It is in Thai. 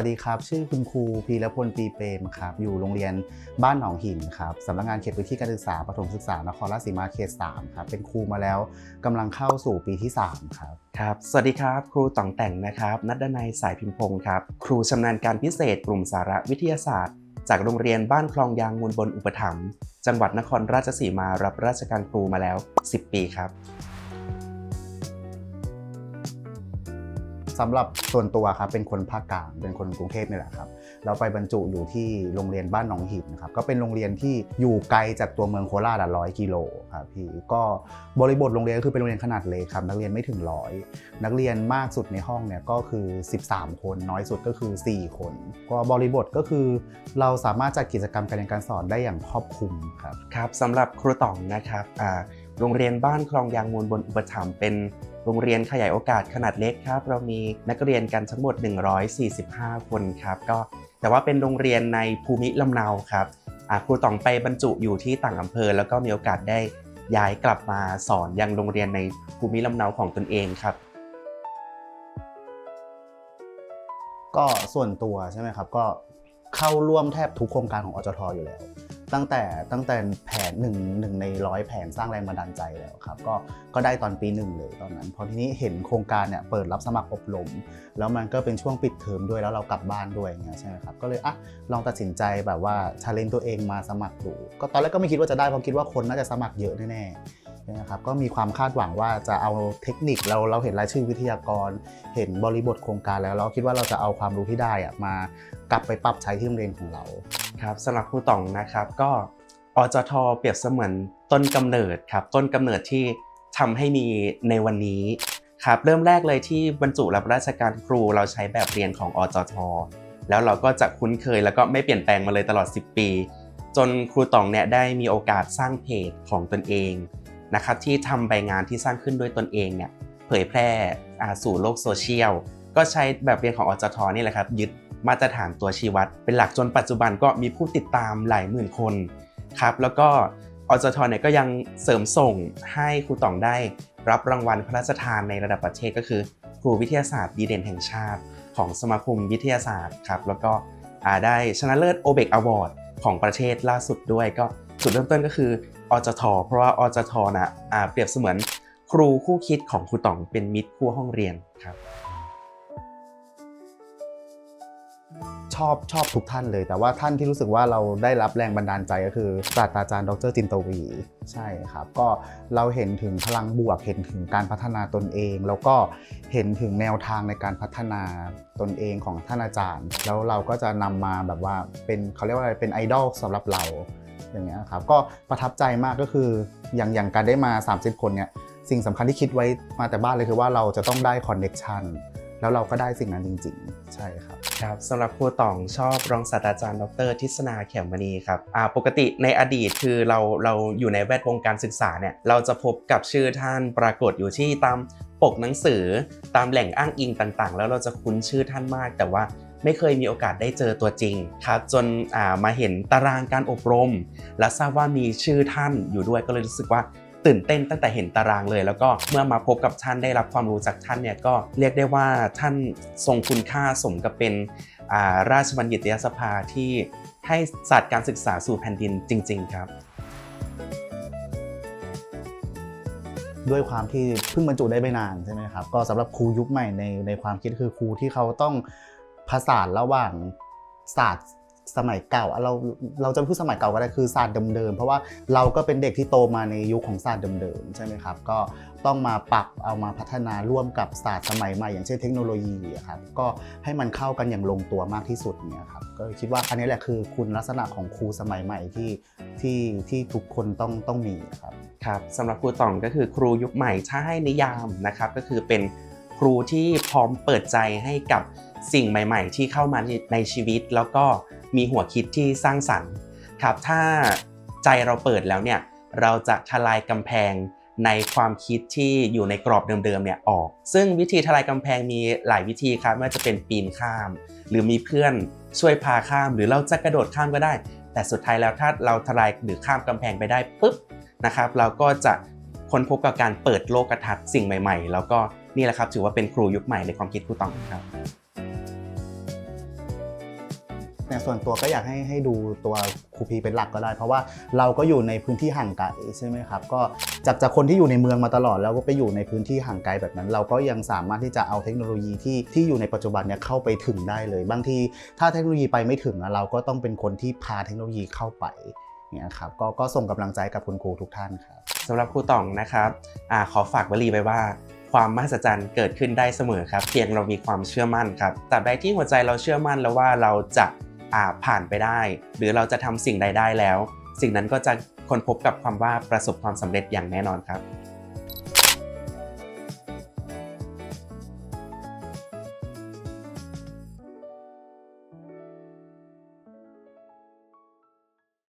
วัสดีครับ ชื่อคุณครูพีรพลปีเปรมครับ อยู่โรงเรียนบ้านหนองหินครับสำนักงานเขตพื้นที่การศึกษาประถมศึกษานครราชสีมาเขต3ครับ เป็นครูมาแล้วกำลังเข้าสู่ปีที่ 3 ครับ ครับ สวัสดีครับ ครูต่องแต่งนะครับ นัดดนัยสายพิมพงศ์ครับ ครูชำนาญการพิเศษกลุ่มสาระวิทยาศาสตร์ จากโรงเรียนบ้านคลองยางมูลบนอุปถัมภ์จังหวัดนครราชสีมารับราชการครูมาแล้ว 10 ปีครับ สำหรับส่วนตัวครับเป็นคนภาคกลางเป็นคนกรุงเทพนี่แหละครับเราไปบรรจุอยู่ที่โรงเรียนบ้านหนองหินครับก็เป็นโรงเรียนที่อยู่ไกลจากตัวเมืองโคราชร้อยกิโลครับพี่ก็บริบทโรงเรียนก็คือเป็นโรงเรียนขนาดเล็กครับนักเรียนไม่ถึงร้อยนักเรียนมากสุดในห้องเนี่ยก็คือ 13 คนน้อยสุดก็คือ 4 คน ก็บริบทก็คือ เราสามารถจัดกิจกรรมการเรียนการสอนได้อย่างครอบคลุมครับครับสำหรับครูตองนะครับอ่า โรงเรียนบ้านคลองยางมูลบนอุปถัมภ์เป็นโรงเรียนขยายโอกาสขนาดเล็กครับ เรามีนักเรียนกันทั้งหมด 145 คนครับก็แต่ว่าเป็นโรงเรียนในภูมิลำเนาครับครูต่องไปบรรจุอยู่ที่ต่างอำเภอ แล้วก็มีโอกาสได้ย้ายกลับมาสอนยังโรงเรียนในภูมิลำเนาของตนเองครับ ก็ส่วนตัวใช่ไหมครับก็เข้าร่วมแทบทุกโครงการของอจทอยู่แล้ว ตั้งแต่ตั้งแต่แผนหนึ่งหนึ่งในร้อยแผนสร้างแรงบันดาลใจแล้วครับก็ก็ได้ตอนปีหนึ่งเลยตอนนั้นพอทีนี้เห็นโครงการเนี่ยเปิดรับสมัครอบรม แล้วมันก็เป็นช่วงปิดเทอมด้วยแล้วเรากลับบ้านด้วยอย่างเงี้ยใช่ไหมครับก็เลยอะลองตัดสินใจแบบว่าชาเลนตัวเองมาสมัครดูก็ตอนแรกก็ไม่คิดว่าจะได้เพราะคิดว่าคนน่าจะสมัครเยอะแน่ๆ นะครับก็มีความคาดหวังว่าจะเอาเทคนิคเราเราเห็นรายชื่อวิทยากร เห็นบริบทโครงการแล้ว เราคิดว่าเราจะเอาความรู้ที่ได้อะมากลับไปปรับใช้ที่โรงเรียนของเราครับสำหรับครูตองนะครับก็อจทเปรียบเสมือนต้นกำเนิดครับต้นกำเนิดที่ทำให้มีในวันนี้ครับเริ่มแรกเลยที่บรรจุรับราชการครูเราใช้แบบเรียนของอจทแล้วเราก็จะคุ้นเคยแล้วก็ไม่เปลี่ยนแปลงมาเลยตลอด 10 ปี จนครูตองเนี่ยได้มีโอกาสสร้างเพจของตนเอง นะครับที่ทำใบงานที่สร้างขึ้นด้วยตนเองเนี่ยเผยแพร่สู่โลกโซเชียล ก็ใช้แบบเรียนของอจทนี่แหละครับยึดมาตรฐานตัวชี้วัด เป็นหลักจนปัจจุบันก็มีผู้ติดตามหลายหมื่นคนครับแล้วก็อจทเนี่ยก็ยังเสริมส่งให้ครูต่องได้รับรางวัลพระราชทานในระดับประเทศก็คือ ครูวิทยาศาสตร์ดีเด่นแห่งชาติ ของสมาคมวิทยาศาสตร์ครับแล้วก็ได้ชนะเลิศโอเบกอวอร์ดของประเทศล่าสุดด้วยก็จุดเริ่มต้นก็คือ อจทเพราะว่าอจทนะอ่าเปรียบเสมือนครูคู่คิดของครูต่องเป็นมิตรคู่ห้องเรียนครับ ชอบชอบทุกท่านเลย แต่ว่าท่านที่รู้สึกว่าเราได้รับแรงบันดาลใจก็คือศาสตราจารย์ดรจินตวีใช่ครับ ก็เราเห็นถึงพลังบวกเห็นถึงการพัฒนาตนเอง แล้วก็เห็นถึงแนวทางในการพัฒนาตนเองของท่านอาจารย์ แล้วเราก็จะนำมาแบบว่าเป็นเขาเรียกว่าอะไรเป็นไอดอลสำหรับเรา อย่างเงี้ยครับก็ประทับใจมากก็คืออย่างอย่างการได้มา 30 คนเนี่ยสิ่งสำคัญที่คิดไว้มาแต่บ้านเลยคือว่าเราจะต้องได้คอนเน็ชันแล้วเราก็ได้สิ่งนั้นจริง ๆ ใช่ครับครับสำหรับครูตองชอบรองศาสตราจารย์ดรทิศนาแขมมณีครับอ่าปกติในอดีตคือเราเราอยู่ในแวดวงการศึกษาเนี่ยเราจะพบกับชื่อท่านปรากฏอยู่ที่ตามปกหนังสือตามแหล่งอ้างอิงต่างๆ แล้วเราจะคุ้นชื่อท่านมาก แต่ว่า ไม่เคยมีโอกาสได้เจอตัวจริงครับจนมาเห็นตารางการอบรม และทราบว่ามีชื่อท่านอยู่ด้วยก็เลยรู้สึกว่าตื่นเต้นตั้งแต่เห็นตารางเลย แล้วก็เมื่อมาพบกับท่านได้รับความรู้จากท่านเนี่ยก็เรียกได้ว่าท่านทรงคุณค่าสมกับเป็นาราชบัณฑิตยสภาที่ให้ศาสตร์การศึกษาสู่แผ่นดินจริง ๆ ครับ ด้วยความที่เพิ่งบรรจุได้ไม่นานใช่ไหมครับก็สำหรับครูยุคใหม่ในในความคิดคือครูที่เขาต้อง ผสานระหว่างศาสตร์สมัยเก่าเราเราจะพูดสมัยเก่าก็ได้คือศาสตร์เดิมๆเพราะว่าเราก็เป็นเด็กที่โตมาในยุคของศาสตร์เดิมๆใช่ไหมครับ ก็ต้องมาปรับเอามาพัฒนาร่วมกับศาสตร์สมัยใหม่อย่างเช่นเทคโนโลยีครับก็ให้มันเข้ากันอย่างลงตัวมากที่สุดเนี่ยครับก็คิดว่าอันนี้แหละคือคุณลักษณะของครูสมัยใหม่ที่ที่ที่ทุกคนต้องต้องมีครับครับสำหรับครูต่องก็คือครูยุคใหม่ถ้าให้นิยามนะครับก็คือเป็น ครูที่พร้อมเปิดใจให้กับสิ่งใหม่ ๆ ที่เข้ามาในชีวิต แล้วก็มีหัวคิดที่สร้างสรรค์ครับถ้าใจเราเปิดแล้วเนี่ยเราจะทลายกำแพงในความคิดที่อยู่ในกรอบเดิมๆเนี่ยออก ซึ่งวิธีทลายกำแพงมีหลายวิธีครับไม่ว่าจะเป็นปีนข้าม หรือมีเพื่อนช่วยพาข้าม หรือเราจะกระโดดข้ามก็ได้ แต่สุดท้ายแล้วถ้าเราทลายหรือข้ามกำแพงไปได้ปุ๊บนะครับ เราก็จะค้นพบกับการเปิดโลกทัศน์สิ่งใหม่ ๆ แล้วก็ นี่แหละครับถือว่าเป็นครูยุคใหม่ในความคิดครูตองครับเนี่ยส่วนตัวก็อยากให้ให้ดูตัวครูพีเป็นหลักก็ได้ เพราะว่าเราก็อยู่ในพื้นที่ห่างไกลใช่ไหมครับก็จากจากคนที่อยู่ในเมืองมาตลอดแล้วก็ไปอยู่ในพื้นที่ห่างไกลแบบนั้น เราก็ยังสามารถที่จะเอาเทคโนโลยีที่ที่อยู่ในปัจจุบันเนี่ยเข้าไปถึงได้เลย บางทีถ้าเทคโนโลยีไปไม่ถึงอะเราก็ต้องเป็นคนที่พาเทคโนโลยีเข้าไปเนี่ยครับก็ก็ส่งกำลังใจกับคุณครูทุกท่านครับสำหรับครูต่องนะครับอาขอฝากวลีไว้ว่า ความมหัศจรรย์เกิดขึ้นได้เสมอครับ เพียงเรามีความเชื่อมั่นครับตราบใดที่หัวใจเราเชื่อมั่นแล้วว่าเราจะอ่าผ่านไปได้ หรือเราจะทำสิ่งใดได้แล้ว สิ่งนั้นก็จะค้นพบกับความว่าประสบความสำเร็จอย่างแน่นอนครับ